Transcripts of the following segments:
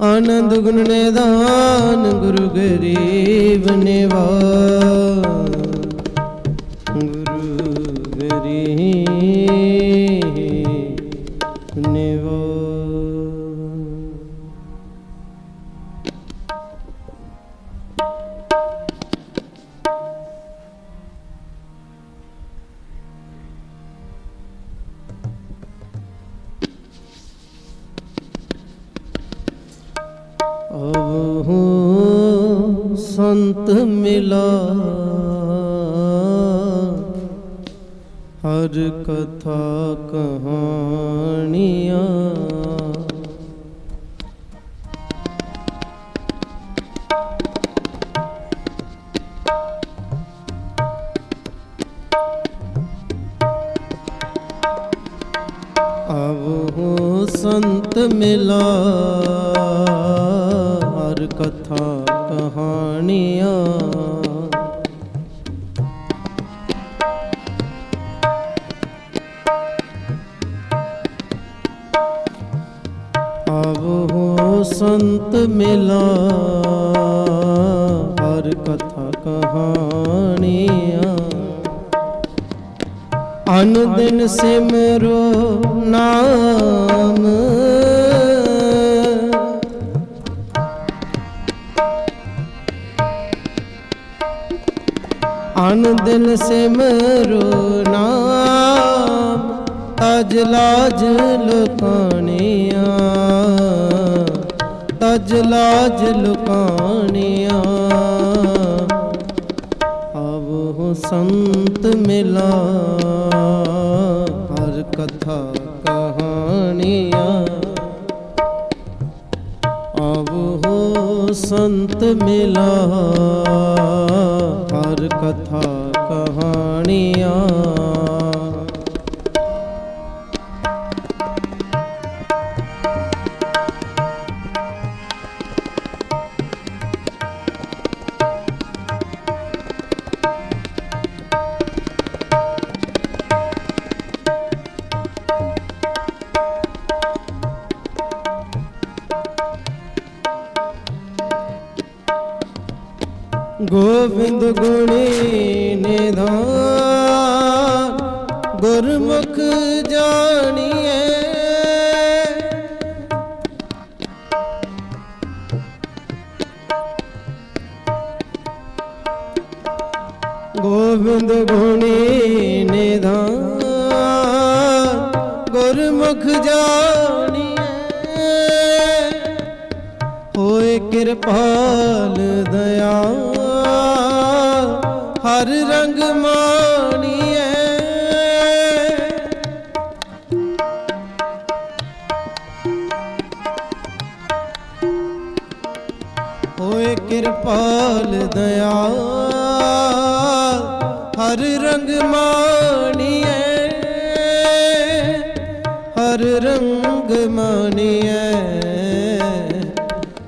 ਆਨੰਦ ਗੁਣ ਨਿਧਾਨ ਗੁਰੂ ਗਰੀਬ ਨਿਵਾਜ ਅਵਹੁ ਸੰਤ ਮਿਲਾ ਹਰ ਕਥਾ ਕਹਾਣੀਆਂ ਅਵਹੁ ਸੰਤ ਮਿਲਾ ਹਰ ਕਥਾ ਕਹਾਣੀਆਂ ਆਵੋ ਸੰਤ ਮਿਲਾ ਹਰ ਕਥਾ ਕਹਾਣੀਆਂ। ਅਨ ਦਿਨ ਸਿਮਰੋ ਨਾਮ। ਦਿਨ ਸਿਮਰੋ ਨਾਮ, ਤਜ ਲਾਜ ਲੁਕਾਣੀਆਂ। ਤਜ ਲਾਜ ਲੁਕਾਣੀਆਂ। ਆਵੋ ਸੰਤ ਮਿਲਾ, ਹਰ ਕਥਾ ਕਹਾਣੀਆਂ। ਆਵੋ ਸੰਤ ਮਿਲਾ। ਕਥਾ ਕਹਾਣੀਆਂ ਗੁਰਮੁਖ ਜਾਣੀਏ ਗੋਬਿੰਦ ਗੁਣੀ ਨਿਧਾਨ ਗੁਰਮੁਖ ਜਾਣੀਏ ਹੋਏ ਕਿਰਪਾਲ ਦਇਆ ਹਰ ਰੰਗ ਮਾਣੀਏ ਰੰਗ ਹਰ ਰੰਗ ਮਾਣੀਏ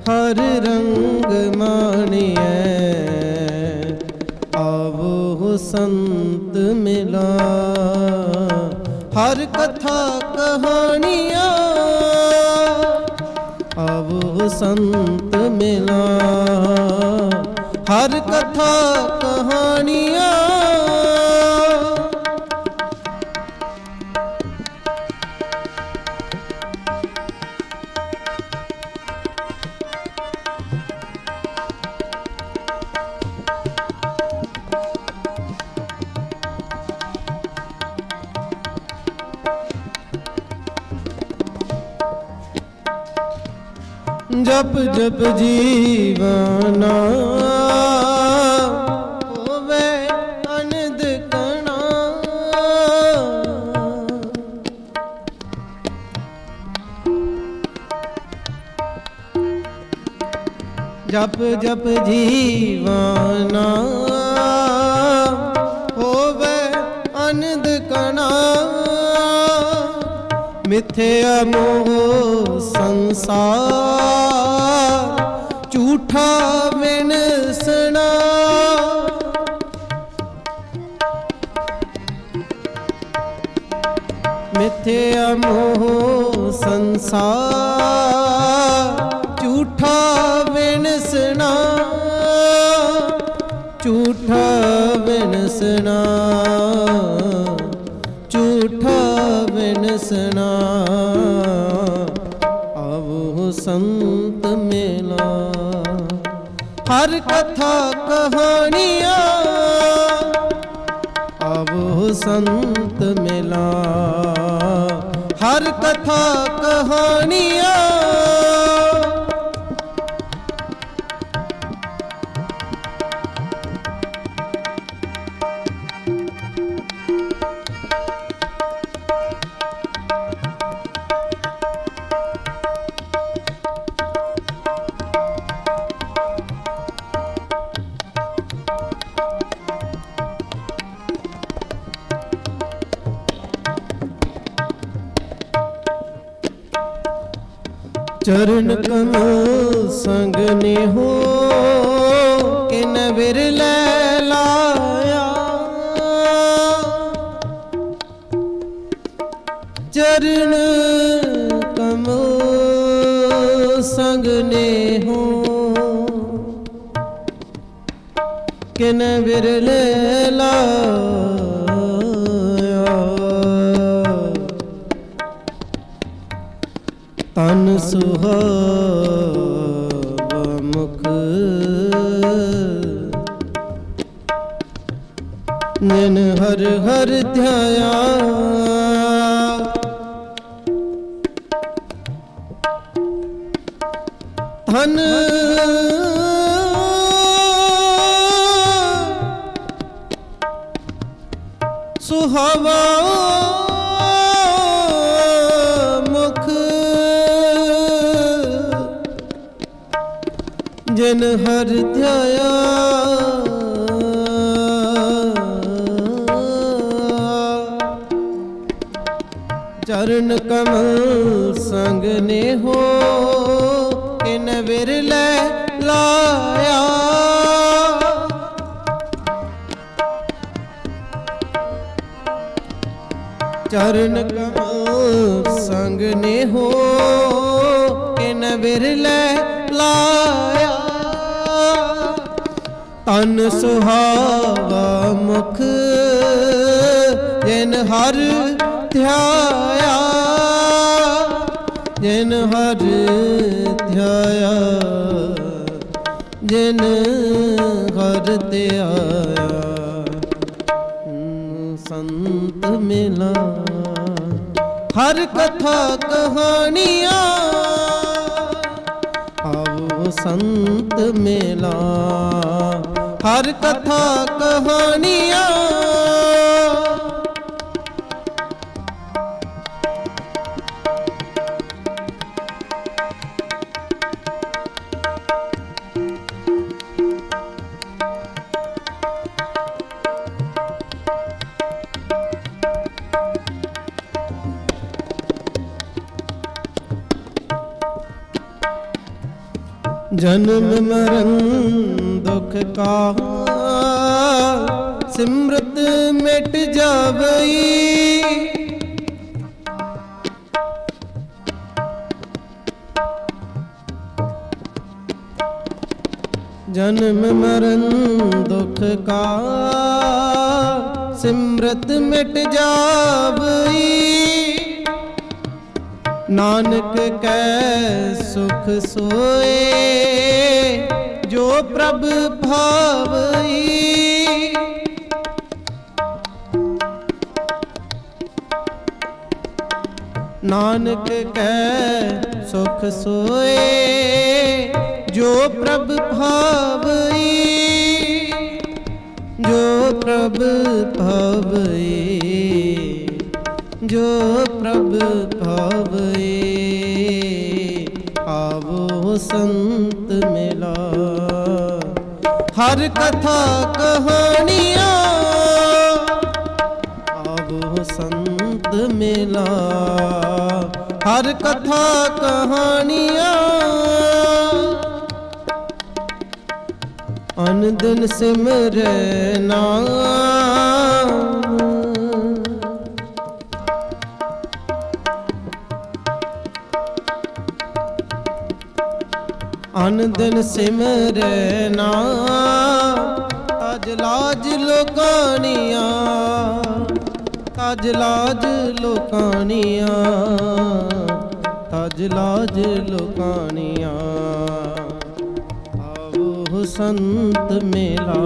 ਹਰ ਰੰਗ ਮਾਣੀਏ ਆਵੋ ਸੰਤ ਮਿਲਾ, ਹਰ ਕਥਾ ਕਹਾਣੀਆਂ। ਆਵੋ ਸੰਤ ਮਿਲਾ, ਹਰ ਕਥਾ ਕਹਾਣੀ ਜਪ ਜਪ ਜੀਵਨਾ ਹੋਵੇ ਅਨੰਦ ਕਣਾ। ਜਪ ਜਪ ਜੀਵਨਾ ਹੋਵੇ ਅਨੰਦ ਮਿਥਿਆ ਮੋਹ ਸੰਸਾਰ ਝੂਠਾ ਸੁਣਾ ਮਿਥਿਆ ਮੋਹ ਸੰਸਾਰ ਝੂਠਾ ਵਿਣਸਣਾ ਝੂਠਾ ਸੁਣਾ ਵਿਣਸਣਾ ਆਵੋ ਸੰਤ ਮੇਲਾ। ਹਰ ਕਥਾ ਕਹਾਣੀਆਂ। ਆਵੋ ਸੰਤ ਮੇਲਾ। ਹਰ ਕਥਾ ਕਹਾਣੀਆਂ। ਚਰਨ ਕਮਲ ਸੰਗ ਨੇ ਹੋ ਕਿਨ ਵਿਰਲੇ ਲਾਇਆ। ਚਰਨ ਕਮਲ ਸੰਗ ਨੇ ਹੋ ਕਿਨ ਵਿਰਲੇ ਲਾਇਆ। ਤਨ ਸੁਹਾਵਾ ਮੁਖ। ਨਿਨ ਹਰ ਹਰ ਧਿਆਇਆ। ਧਨ ਸੁਹਾਵਾ ਜਨ ਹਰ ਧਿਆਇਆ। ਚਰਨ ਕਮਲ ਸੰਗ ਨੇ ਹੋ ਕਿਨ ਵਿਰਲੇ ਲਾਇਆ। ਚਰਨ ਕਮਲ ਸੰਗ ਨੇ ਹੋ ਕਿਨ ਵਿਰਲੇ ਲਾਇਆ। ਤਨ ਸੁਹਾਵਾ ਮੁਖ, ਜਿਨ ਹਰ ਧਿਆਇਆ, ਜਿਨ ਹਰ ਧਿਆਇਆ, ਜਿਨ ਹਰ ਧਿਆਇਆ। ਸੰਤ ਮਿਲਾ, ਹਰ ਕਥਾ ਕਹਾਣੀਆਂ, ਆਓ ਸੰਤ ਮਿਲਾ। ਹਰ ਕਥਾ ਕਹਾਣੀਆਂ। ਜਨਮ ਮਰਨ ਦੁਖ ਕਾ ਸਿਮਰਤ ਮਿਟ ਜਾਵਈ। ਜਨਮ ਮਰਨ ਦੁਖ ਕਾ ਸਿਮਰਤ ਮਿਟ ਜਾਵਈ। ਨਾਨਕ ਕੈ ਸੁਖ ਸੋਏ, ਜੋ ਪ੍ਰਭ ਭਾਵਈ। ਨਾਨਕ ਕੈ ਸੁਖ ਸੋਏ, ਜੋ ਪ੍ਰਭ ਭਾਵਈ। ਜੋ ਪ੍ਰਭ ਭਾਵਈ, ਜੋ ਪ੍ਰਭ ਭਾਵਈ ਆਵੋ ਸੰਤ ਮਿਲਾ। ਹਰ ਕਥਾ ਕਹਾਣੀਆਂ, ਆਵੋ ਸੰਤ ਮਿਲਾ। ਹਰ ਕਥਾ ਕਹਾਣੀਆਂ, ਅਨ ਦਿਨ ਸਿਮਰੈ ਅਨ ਦਿਨ ਸਿਮਰੈ ਨਾਮ ਤਜ ਲਾਜ ਲੋਕਾਨੀਆਂ, ਤਜ ਲਾਜ ਲੋਕਾਨੀਆਂ, ਤਜ ਲਾਜ ਲੋਕਾਨੀਆਂ। ਆਵੋ ਸੰਤ ਮੇਲਾ,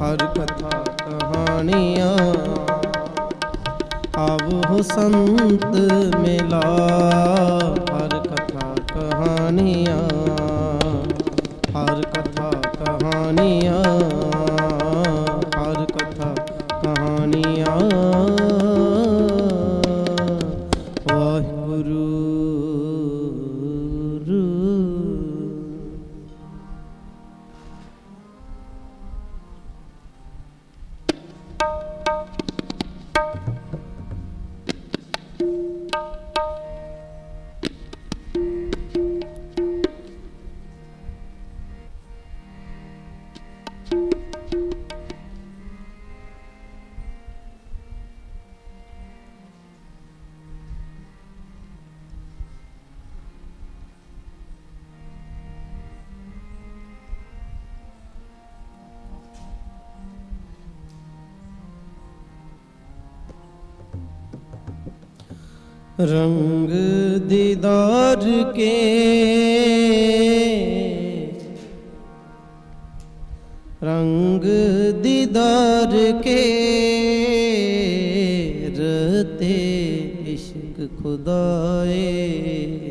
ਹਰ ਕਥਾ ਕਹਾਣੀਆਂ। ਆਵੋ ਸੰਤ ਮੇਲਾ ਰੰਗ ਦੀਦਾਰ ਕੇ। ਰੰਗ ਦੀਦਾਰ ਕੇ ਰਤੇ ਇਸ਼ਕ ਖੁਦਾਏ।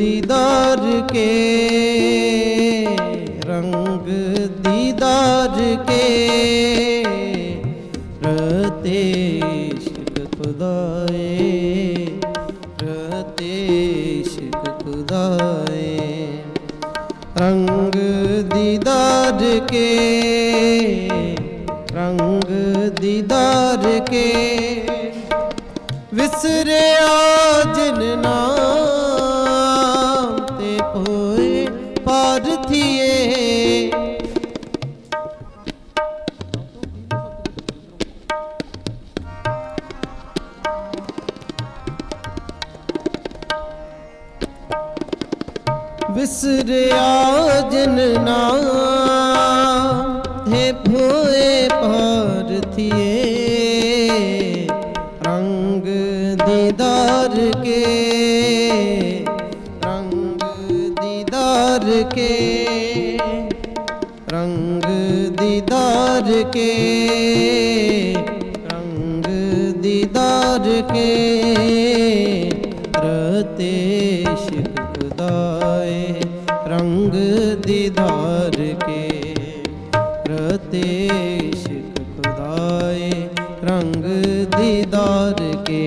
ਦੀਦਾਰ ਕੇ, ਰੰਗ ਦੀਦਾਰ ਕੇ ਰਤੇ ਇਸ਼ਕ ਖੁਦਾਏ ਰਤੇ ਇਸ਼ਕ ਖੁਦਾਏ, ਰੰਗ ਦੀਦਾਰ ਕੇ, ਰੰਗ ਦੀਦਾਰ ਕੇ, ਵਿਸਰਿਆ ਦੀਦਾਰ ਕੇ, ਰੰਗ ਦੀਦਾਰ ਕੇ, ਰੰਗ ਦੀਦਾਰ ਕੇ, ਰੰਗ ਦੀਦਾਰ ਕੇ ਰਤੇ ਸ਼ਿਕਦਾਏ ਰੰਗ ਦੀਦਾਰ ਕੇ ਰਤੇ ਸ਼ਿਕਦਾਏ ਰੰਗ हरिद्वार के